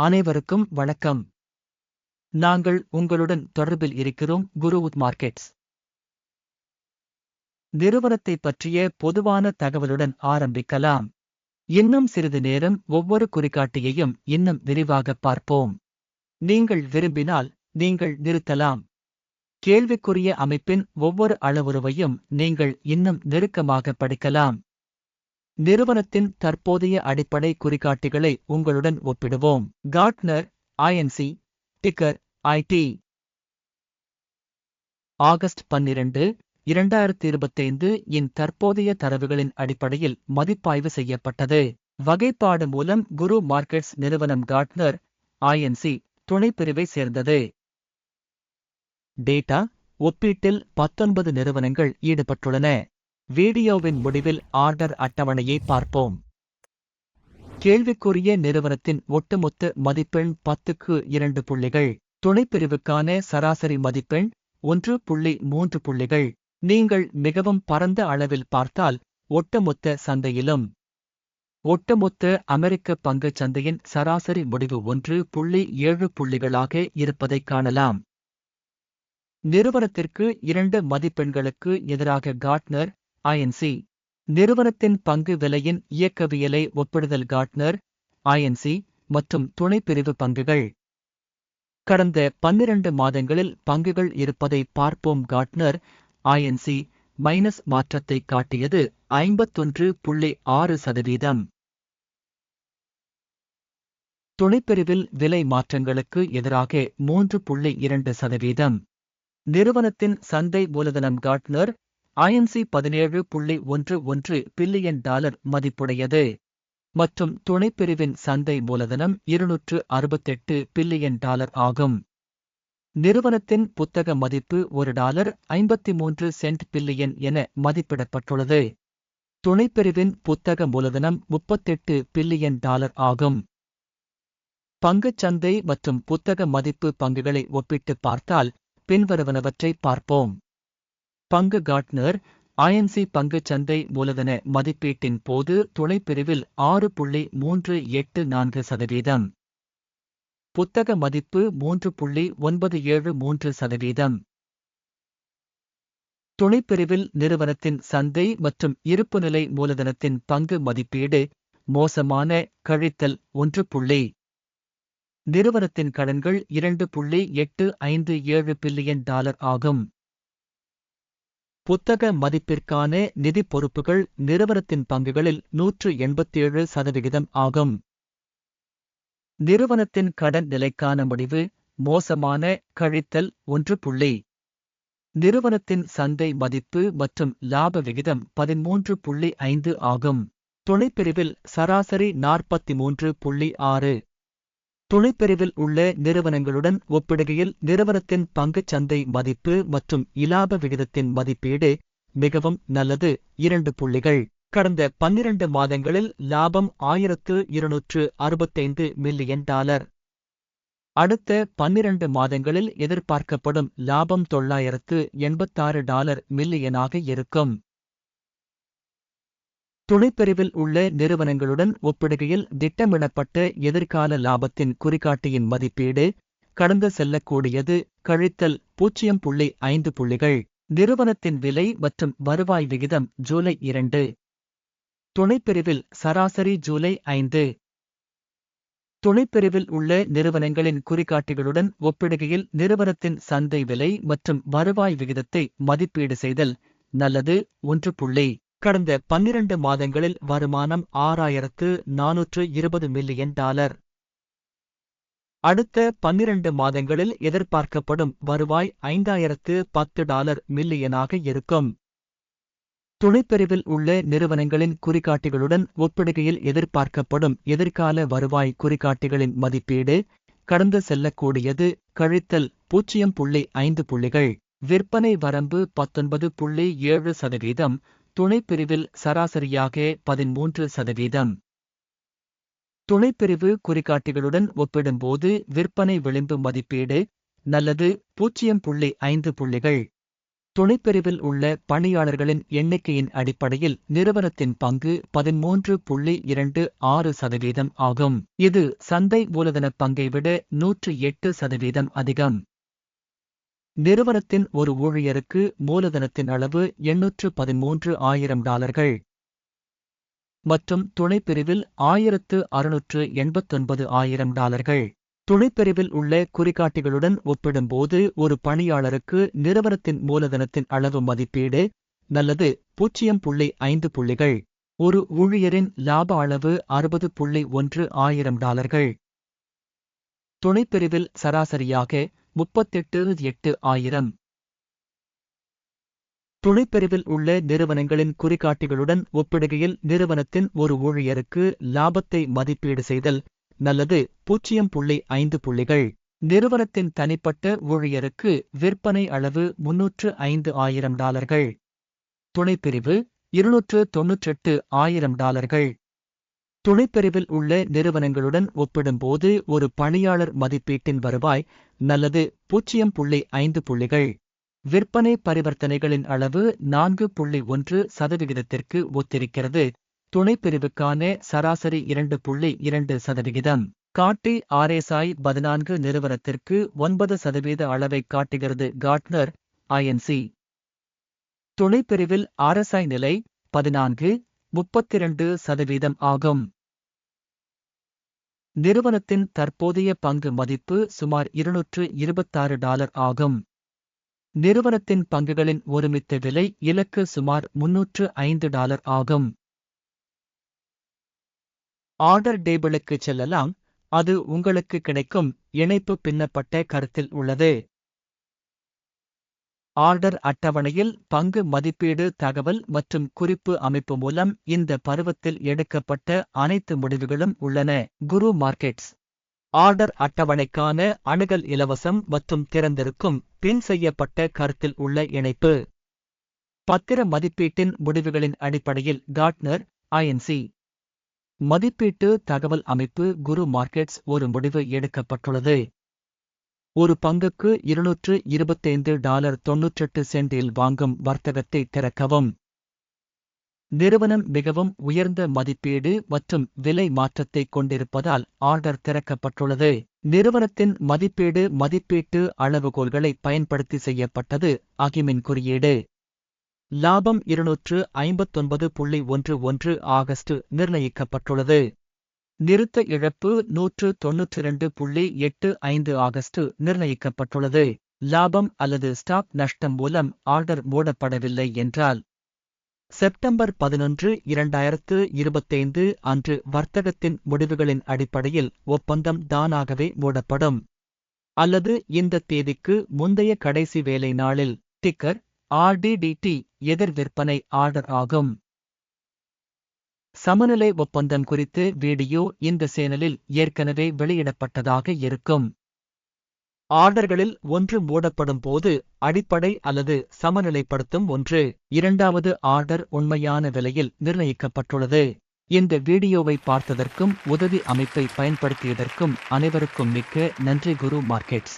அனைவருக்கும் வணக்கம். நாங்கள் உங்களுடன் தொடர்பில் இருக்கிறோம் குருவுட் மார்க்கெட்ஸ். நிறுவனத்தை பற்றிய பொதுவான தகவலுடன் ஆரம்பிக்கலாம். இன்னும் சிறிது நேரம் ஒவ்வொரு குறிகாட்டியையும் இன்னும் விரிவாக பார்ப்போம். நீங்கள் விரும்பினால் நீங்கள் நிறுத்தலாம். கேள்விக்குரிய அமைப்பின் ஒவ்வொரு அளவுருவையும் நீங்கள் இன்னும் நெருக்கமாக படிக்கலாம். நிறுவனத்தின் தற்போதைய அடிப்படை குறிகாட்டிகளை உங்களுடன் ஒப்பிடுவோம். Gartner INC ticker ID August பன்னிரண்டு இரண்டாயிரத்தி இருபத்தைந்து இன் தற்போதைய தரவுகளின் அடிப்படையில் மதிப்பாய்வு செய்யப்பட்டது. வகைப்பாடு மூலம் குரு மார்க்கெட்ஸ் நிறுவனம் கார்ட்னர் ஐஎன்சி துணைப்பிரிவை சேர்ந்தது. டேட்டா ஒப்பீட்டில் பத்தொன்பது நிறுவனங்கள் ஈடுபட்டுள்ளன. வீடியோவின் முடிவில் ஆர்டர் அட்டவணையை பார்ப்போம். கேள்விக்குரிய நிறுவனத்தின் ஒட்டுமொத்த மதிப்பெண் பத்துக்கு இரண்டு புள்ளிகள். துணைப்பிரிவுக்கான சராசரி மதிப்பெண் ஒன்று புள்ளி மூன்று புள்ளிகள். நீங்கள் மிகவும் பரந்த அளவில் பார்த்தால் ஒட்டுமொத்த சந்தையிலும். ஒட்டுமொத்த அமெரிக்க பங்குச் சந்தையின் சராசரி முடிவு ஒன்று புள்ளி ஏழு புள்ளிகளாக இருப்பதைக் காணலாம். நிறுவனத்திற்கு இரண்டு மதிப்பெண்களுக்கு எதிராக கார்ட்னர் ஐஎன்சி நிறுவனத்தின் பங்கு விலையின் இயக்கவியலை ஒப்பிடுதல் கார்ட்னர் ஐஎன்சி மற்றும் துணைப்பிரிவு பங்குகள். கடந்த பன்னிரண்டு மாதங்களில் பங்குகள் இருப்பதை பார்ப்போம் கார்ட்னர் ஐஎன்சி மைனஸ் மாற்றத்தை காட்டியது ஐம்பத்தொன்று புள்ளி ஆறு சதவீதம். துணைப்பிரிவில் விலை மாற்றங்களுக்கு எதிராக மூன்று புள்ளி இரண்டு சதவீதம். நிறுவனத்தின் சந்தை மூலதனம் கார்ட்னர் ஐஎன்சி பதினேழு புள்ளி ஒன்று ஒன்று பில்லியன் டாலர் மதிப்புடையது. மற்றும் துணைப்பிரிவின் சந்தை மூலதனம் இருநூற்று அறுபத்தெட்டு பில்லியன் டாலர் ஆகும். நிறுவனத்தின் புத்தக மதிப்பு ஒரு டாலர் ஐம்பத்தி மூன்று சென்ட் பில்லியன் என மதிப்பிடப்பட்டுள்ளது. துணைப்பிரிவின் புத்தக மூலதனம் முப்பத்தெட்டு பில்லியன் டாலர் ஆகும். பங்குச் சந்தை மற்றும் புத்தக மதிப்பு பங்குகளை ஒப்பிட்டு பார்த்தால் பின்வருவனவற்றை பார்ப்போம். பங்கு கார்ட்னர் ஐஎன்சி பங்கு சந்தை மூலதன மதிப்பீட்டின் போது துணைப்பிரிவில் ஆறு புள்ளி மூன்று எட்டு நான்கு சதவீதம். புத்தக மதிப்பு மூன்று புள்ளி ஒன்பது ஏழு மூன்று சதவீதம். துணைப்பிரிவில் நிறுவனத்தின் சந்தை மற்றும் இருப்புநிலை மூலதனத்தின் பங்கு மதிப்பீடு மோசமான கழித்தல் ஒன்று புள்ளி. நிறுவனத்தின் கடன்கள் இரண்டு புள்ளி எட்டு ஐந்து ஏழு பில்லியன் டாலர் ஆகும். புத்தக மதிப்பிற்கான நிதி பொறுப்புகள் நிறுவனத்தின் பங்குகளில் நூற்று எண்பத்தேழு சதவிகிதம் ஆகும். நிறுவனத்தின் கடன் நிலைக்கான முடிவு மோசமான கழித்தல் ஒன்று புள்ளி. நிறுவனத்தின் சந்தை மதிப்பு மற்றும் லாப விகிதம் பதிமூன்று புள்ளி ஐந்து ஆகும். துணைப்பிரிவில் சராசரி நாற்பத்தி மூன்று புள்ளி ஆறு. துணைப்பிரிவில் உள்ள நிறுவனங்களுடன் ஒப்பிடுகையில் நிறுவனத்தின் பங்குச் சந்தை மதிப்பு மற்றும் இலாப விகிதத்தின் மதிப்பீடு மிகவும் நல்லது. இரண்டு புள்ளிகள். கடந்த பன்னிரண்டு மாதங்களில் லாபம் ஆயிரத்து இருநூற்று அறுபத்தைந்து மில்லியன் டாலர். அடுத்த பன்னிரண்டு மாதங்களில் எதிர்பார்க்கப்படும் லாபம் தொள்ளாயிரத்து எண்பத்தாறு டாலர் மில்லியனாக இருக்கும். துணைப்பிரிவில் உள்ள நிறுவனங்களுடன் ஒப்பிடுகையில் திட்டமிடப்பட்ட எதிர்கால லாபத்தின் குறிகாட்டியின் மதிப்பீடு கடந்து செல்லக்கூடியது. கழித்தல் பூஜ்ஜியம் புள்ளி ஐந்து புள்ளிகள். நிறுவனத்தின் விலை மற்றும் வருவாய் விகிதம் ஜூலை இரண்டு. துணைப்பிரிவில் சராசரி ஜூலை ஐந்து. துணைப்பிரிவில் உள்ள நிறுவனங்களின் குறிகாட்டிகளுடன் ஒப்பிடுகையில் நிறுவனத்தின் சந்தை விலை மற்றும் வருவாய் விகிதத்தை மதிப்பீடு செய்தல் நல்லது. ஒன்று புள்ளி கடந்த பன்னிரண்டு மாதங்களில் வருமானம் ஆறாயிரத்து நானூற்று இருபது மில்லியன் டாலர். அடுத்த பன்னிரண்டு மாதங்களில் எதிர்பார்க்கப்படும் வருவாய் ஐந்தாயிரத்து பத்து டாலர் மில்லியனாக இருக்கும். துணைப்பிரிவில் உள்ள நிறுவனங்களின் குறிகாட்டிகளுடன் ஒப்பிடுகையில் எதிர்பார்க்கப்படும் எதிர்கால வருவாய் குறிகாட்டிகளின் மதிப்பீடு கடந்து செல்லக்கூடியது கழித்தல் பூஜ்ஜியம் புள்ளி ஐந்து புள்ளிகள். விற்பனை வரம்பு பத்தொன்பது புள்ளி ஏழு சதவீதம். துணைப்பிரிவில் சராசரியாக பதிமூன்று சதவீதம். துணைப்பிரிவு குறிகாட்டிகளுடன் ஒப்பிடும்போது விற்பனை விளிம்பு மதிப்பீடு நல்லது பூஜ்ஜியம் புள்ளி ஐந்து புள்ளிகள். துணைப்பிரிவில் உள்ள பணியாளர்களின் எண்ணிக்கையின் அடிப்படையில் நிறுவனத்தின் பங்கு பதிமூன்று புள்ளி இரண்டு ஆறு சதவீதம் ஆகும். இது சந்தை மூலதன பங்கை விட நூற்று எட்டு சதவீதம் அதிகம். நிறுவனத்தின் ஒரு ஊழியருக்கு மூலதனத்தின் அளவு எண்ணூற்று பதிமூன்று ஆயிரம் டாலர்கள். மற்றும் துணைப்பிரிவில் ஆயிரத்து அறுநூற்று எண்பத்தொன்பது ஆயிரம் டாலர்கள். துணைப்பிரிவில் உள்ள குறிகாட்டிகளுடன் ஒப்பிடும்போது ஒரு பணியாளருக்கு நிறுவனத்தின் மூலதனத்தின் அளவு மதிப்பீடு நல்லது பூஜ்ஜியம் புள்ளி ஐந்து புள்ளிகள். ஒரு ஊழியரின் லாப அளவு அறுபது புள்ளி ஒன்று ஆயிரம் டாலர்கள். துணைப்பிரிவில் சராசரியாக முப்பத்தெட்டு எட்டு ஆயிரம். துணைப்பிரிவில் உள்ள நிறுவனங்களின் குறிகாட்டிகளுடன் ஒப்பிடுகையில் நிறுவனத்தின் ஒரு ஊழியருக்கு லாபத்தை மதிப்பீடு செய்தல் நல்லது. பூஜ்ஜியம் புள்ளி ஐந்து புள்ளிகள். நிறுவனத்தின் தனிப்பட்ட ஊழியருக்கு விற்பனை அளவு முன்னூற்று ஐந்து ஆயிரம் டாலர்கள். துணைப்பிரிவு இருநூற்று தொன்னூற்றெட்டு ஆயிரம் டாலர்கள். துணைப்பிரிவில் உள்ள நிறுவனங்களுடன் ஒப்பிடும்போது ஒரு பணியாளர் மதிப்பீட்டின் வருவாய் நல்லது பூஜ்ஜியம் புள்ளி ஐந்து புள்ளிகள். விற்பனை பரிவர்த்தனைகளின் அளவு நான்கு புள்ளி ஒன்று சதவிகிதத்திற்கு ஒத்திருக்கிறது. துணைப்பிரிவுக்கான சராசரி இரண்டு புள்ளி இரண்டு சதவிகிதம். காட்டி ஆர்எஸ்ஐ பதினான்கு நிறுவனத்திற்கு ஒன்பது சதவீத அளவை காட்டுகிறது காட்னர் ஐஎன்சி. துணைப்பிரிவில் ஆர்எஸ்ஐ நிலை பதினான்கு முப்பத்திரண்டு சதவீதம் ஆகும். நிறுவனத்தின் தற்போதைய பங்கு மதிப்பு சுமார் இருநூற்று இருபத்தாறு டாலர் ஆகும். நிறுவனத்தின் பங்குகளின் ஒருமித்த விலை இலக்கு சுமார் முன்னூற்று ஐந்து டாலர் ஆகும். ஆர்டர் டேபிளுக்கு செல்லலாம். அது உங்களுக்கு கிடைக்கும் இணைப்பு பின்னப்பட்ட கருத்தில் உள்ளது. ஆர்டர் அட்டவணையில் பங்கு மதிப்பீடு தகவல் மற்றும் குறிப்பு அமைப்பு மூலம் இந்த பருவத்தில் எடுக்கப்பட்ட அனைத்து முடிவுகளும் உள்ளன. குரு மார்க்கெட்ஸ். ஆர்டர் அட்டவணைக்கான அணுகல் இலவசம் மற்றும் திறந்திருக்கும் பின் செய்யப்பட்ட கருத்தில் உள்ள இணைப்பு. பத்திர மதிப்பீட்டின் முடிவுகளின் அடிப்படையில் கார்ட்னர் ஐஎன்சி மதிப்பீட்டு தகவல் அமைப்பு குரு மார்க்கெட்ஸ் ஒரு முடிவு எடுக்கப்பட்டுள்ளது. ஒரு பங்குக்கு இருநூற்று இருபத்தைந்து டாலர் தொன்னூற்றெட்டு சென்டில் வாங்கும் வர்த்தகத்தை திறக்கவும். நிறுவனம் மிகவும் உயர்ந்த மதிப்பீடு மற்றும் விலை மாற்றத்தை கொண்டிருப்பதால் ஆர்டர் திறக்கப்பட்டுள்ளது. நிறுவனத்தின் மதிப்பீடு மதிப்பீட்டு அளவுகோல்களை பயன்படுத்தி செய்யப்பட்டது அகிமின் குறியீடு. லாபம் இருநூற்று ஐம்பத்தொன்பது புள்ளி ஒன்று ஒன்று ஆகஸ்ட் நிர்ணயிக்கப்பட்டுள்ளது. நிறுத்த இழப்பு நூற்று தொன்னூற்றி இரண்டு புள்ளி எட்டு ஐந்து ஆகஸ்ட் நிர்ணயிக்கப்பட்டுள்ளது. லாபம் அல்லது ஸ்டாக் நஷ்டம் மூலம் ஆர்டர் மூடப்படவில்லை என்றால் செப்டம்பர் பதினொன்று இரண்டாயிரத்து இருபத்தைந்து அன்று வர்த்தகத்தின் முடிவுகளின் அடிப்படையில் ஒப்பந்தம் தானாகவே மூடப்படும். அல்லது இந்த தேதிக்கு முந்தைய கடைசி வேலை நாளில் டிக்கர் ஆர்டிடிடி எதிர் விற்பனை ஆர்டர் ஆகும். சமநிலை ஒப்பந்தம் குறித்து வீடியோ இந்த சேனலில் ஏற்கனவே வெளியிடப்பட்டதாக இருக்கும். ஆர்டர்களில் ஒன்று மூடப்படும் போது அடிப்படை அல்லது சமநிலைப்படுத்தும் ஒன்று இரண்டாவது ஆர்டர் உண்மையான விலையில் நிர்ணயிக்கப்பட்டுள்ளது. இந்த வீடியோவை பார்த்ததற்கும் உதவி அமைப்பை பயன்படுத்தியதற்கும் அனைவருக்கும் மிக்க நன்றி குரு மார்க்கெட்ஸ்.